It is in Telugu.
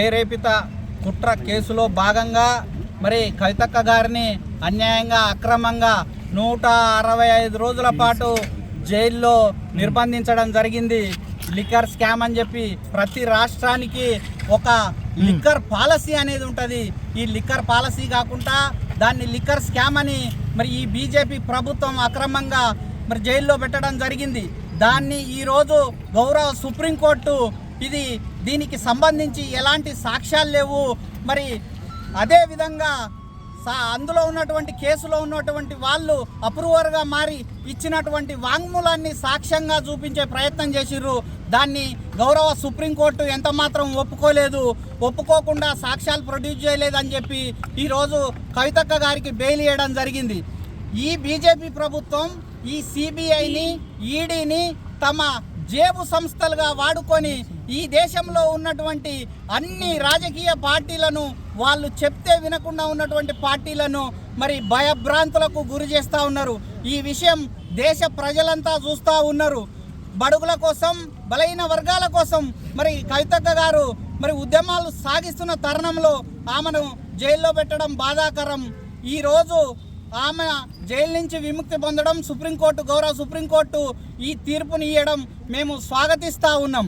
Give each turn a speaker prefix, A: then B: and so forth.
A: ప్రేరేపిత కుట్ర కేసులో భాగంగా మరి కవితక్క గారిని అన్యాయంగా అక్రమంగా నూట అరవై ఐదు రోజుల పాటు జైల్లో నిర్బంధించడం జరిగింది. లిక్కర్ స్కామ్ అని చెప్పి ప్రతి రాష్ట్రానికి ఒక లిక్కర్ పాలసీ అనేది ఉంటుంది. ఈ లిక్కర్ పాలసీ కాకుండా దాన్ని లిక్కర్ స్కామ్ అని మరి ఈ బీజేపీ ప్రభుత్వం అక్రమంగా మరి జైల్లో పెట్టడం జరిగింది. దాన్ని ఈరోజు గౌరవ సుప్రీంకోర్టు ఇది దీనికి సంబంధించి ఎలాంటి సాక్ష్యాలు లేవు. మరి అదే విధంగా సా- అందులో ఉన్నటువంటి కేసులో ఉన్నటువంటి వాళ్ళు అప్రూవర్గా మారి ఇచ్చినటువంటి వాంగ్మూలాన్ని సాక్ష్యంగా చూపించే ప్రయత్నం చేసిర్రు. దాన్ని గౌరవ సుప్రీంకోర్టు ఎంత మాత్రం ఒప్పుకోలేదు. ఒప్పుకోకుండా సాక్ష్యాలు ప్రొడ్యూస్ చేయలేదని చెప్పి ఈరోజు కవితక్క గారికి బెయిల్ ఇవ్వడం జరిగింది. ఈ బీజేపీ ప్రభుత్వం ఈ సిబిఐని ఈడీని తమ జేబు సంస్థలుగా వాడుకొని ఈ దేశంలో ఉన్నటువంటి అన్ని రాజకీయ పార్టీలను వాళ్ళు చెప్తే వినకుండా ఉన్నటువంటి పార్టీలను మరి భయభ్రాంతులకు గురి చేస్తూ ఉన్నారు. ఈ విషయం దేశ ప్రజలంతా చూస్తూ ఉన్నారు. బడుగుల కోసం బలహీన వర్గాల కోసం మరి కవితక్క గారు మరి ఉద్యమాలు సాగిస్తున్న తరుణంలో ఆమెను జైల్లో పెట్టడం బాధాకరం. ఈరోజు ఆమె జైలు నుంచి విముక్తి పొందడం సుప్రీంకోర్టు గౌరవ సుప్రీంకోర్టు ఈ తీర్పుని ఇవ్వడం మేము స్వాగతిస్తూ ఉన్నాం.